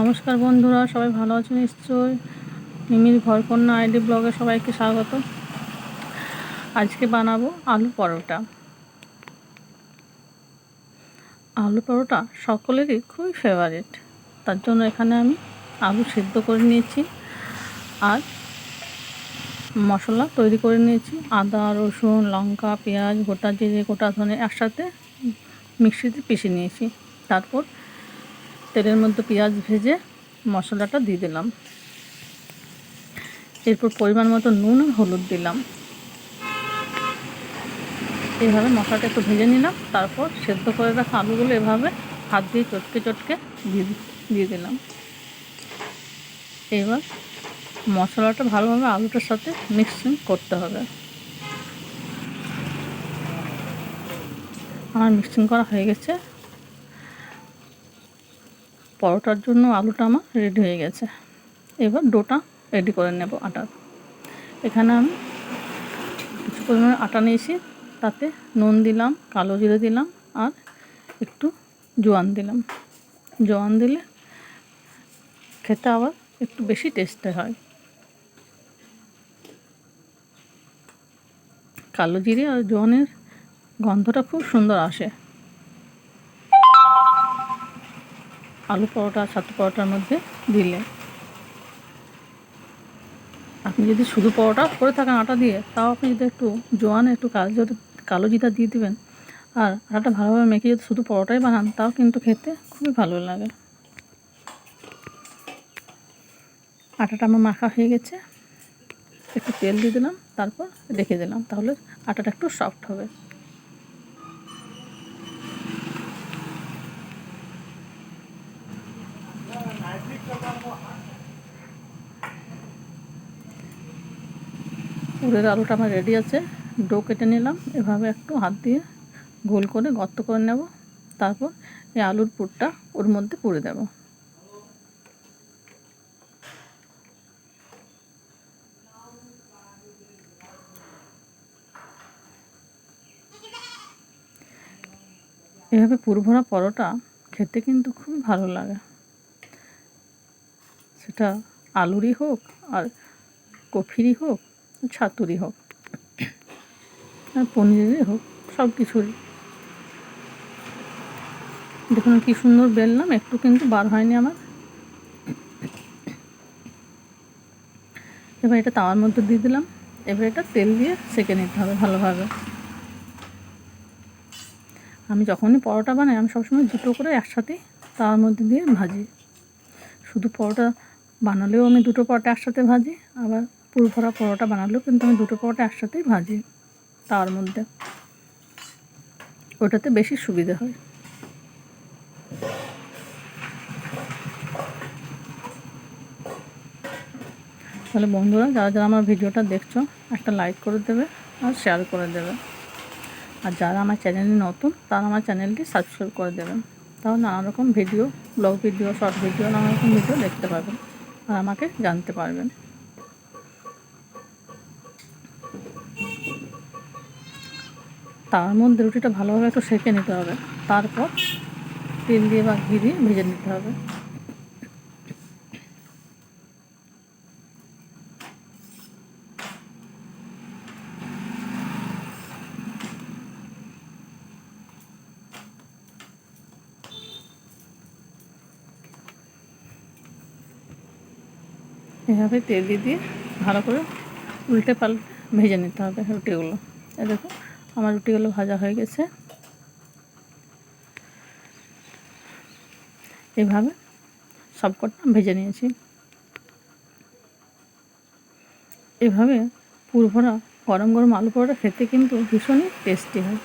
নমস্কার বন্ধুরা, সবাই ভালো আছো নিশ্চয়ই? মিমির ঘরকন্যা আইডি ব্লগে সবাইকে স্বাগত। আজকে বানাবো আলু পরোটা। আলু পরোটা সকলেরই খুবই ফেভারিট তার জন্য এখানে আমি আলু সিদ্ধ করে নিয়েছি আর মশলা তৈরি করে নিয়েছি। আদা, রসুন, লঙ্কা, পেঁয়াজ, গোটা জিরে, গোটা ধনে একসাথে মিক্সিতে পিষে নিয়েছি। তারপর তেলের মধ্যে পেঁয়াজ ভেজে মশলাটা দিয়ে দিলাম। এরপর পরিমাণ মতো নুন আর হলুদ দিলাম। এইভাবে মশলাটা একটু ভেজে নিলাম, তারপর সেদ্ধ করে রাখা আলুগুলো এভাবে হাত দিয়ে চটকে চটকে দিয়ে দিয়ে দিলাম। এবার মশলাটা ভালোভাবে আলুটার সাথে মিক্সিং করতে হবে। আমার মিক্সিং করা হয়ে গেছে। পরোটার জন্য আলুটা আমার রেডি হয়ে গেছে। এবার ডোটা রেডি করে নেব আটার এখানে আমি কিছু পরিমাণে আটা নিয়েছি, তাতে নুন দিলাম, কালো জিরে দিলাম আর একটু জোয়ান দিলাম। জোয়ান দিলে খেতে আবার একটু বেশি টেস্টে হয়। কালো জিরে আর জোয়ানের গন্ধটা খুব সুন্দর আসে। আলু পরোটা, ছাতু পরোটার মধ্যে দিলে। আপনি যদি শুধু পরোটা করে থাকেন আটা দিয়ে, তাও আপনি যদি একটু জোয়ান, একটু কালো কালো জিরা দিয়ে দিবেন, আর আটাটা ভালোভাবে মেখে যদি শুধু পরোটাই বানান, তাও কিন্তু খেতে খুবই ভালো লাগে। আটাটা আমার মাখা হয়ে গেছে। একটু তেল দিয়ে দিলাম, তারপর রেখে দিলাম, তাহলে আটাটা একটু সফট হবে। পুরের আলুটা আমার রেডি আছে। ডো কেটে নিলাম, এভাবে একটু হাত দিয়ে গোল করে গর্ত করে নেব। তারপর এই আলুর পুরটা ওর মধ্যে পুরে দেব। এভাবে পুরভরা পরোটা খেতে কিন্তু খুব ভালো লাগে। সেটা আলুরই হোক আর কফিরই হোক ছাতুরই হোক, আর পনিরেরই হোক, সব কিছুরই। দেখুন কি সুন্দর বেললাম একটু কিন্তু বার হয়নি আমার। এবার এটা তাওয়ার মধ্যে দিয়ে দিলাম। এবার এটা তেল দিয়ে সেঁকে নিতে হবে ভালোভাবে। আমি যখনই পরোটা বানাই, আমি সবসময় দুটো করে একসাথেই তাওয়ার মধ্যে দিয়ে ভাজি। শুধু পরোটা বানালেও আমি দুটো পরোটা একসাথে ভাজি, আবার পুরো পরোটা বানালেও কিন্তু আমি দুটো পরোটা একসাথেই ভাজি তার মধ্যে। ওটাতে বেশি সুবিধে হয়। তাহলে বন্ধুরা, যারা যারা আমার ভিডিওটা দেখছ, একটা লাইক করে দেবে আর শেয়ার করে দেবে। আর যারা আমার চ্যানেলে নতুন, তারা আমার চ্যানেলটি সাবস্ক্রাইব করে দেবেন। তাহলে নানা রকম video vlog video short video নানা রকম ভিডিও দেখতে পাবেন আর আমাকে জানতে পারবেন। তার মধ্যে রুটিটা ভালোভাবে একটু সেঁকে নিতে হবে। তারপর তেল দিয়ে বা ঘি দিয়ে ভেজে নিতে হবে। এভাবে তেল দিয়ে দিয়ে ভালো করে উল্টে পাল্টে ভেজে নিতে হবে রুটিগুলো। দেখো আমার রুটিগুলো ভাজা হয়ে গেছে। এভাবে সবকটা ভেজে নিয়েছি। এভাবে পুরভরা গরম গরম আলু পরোটা খেতে কিন্তু ভীষণই টেস্টি হয়।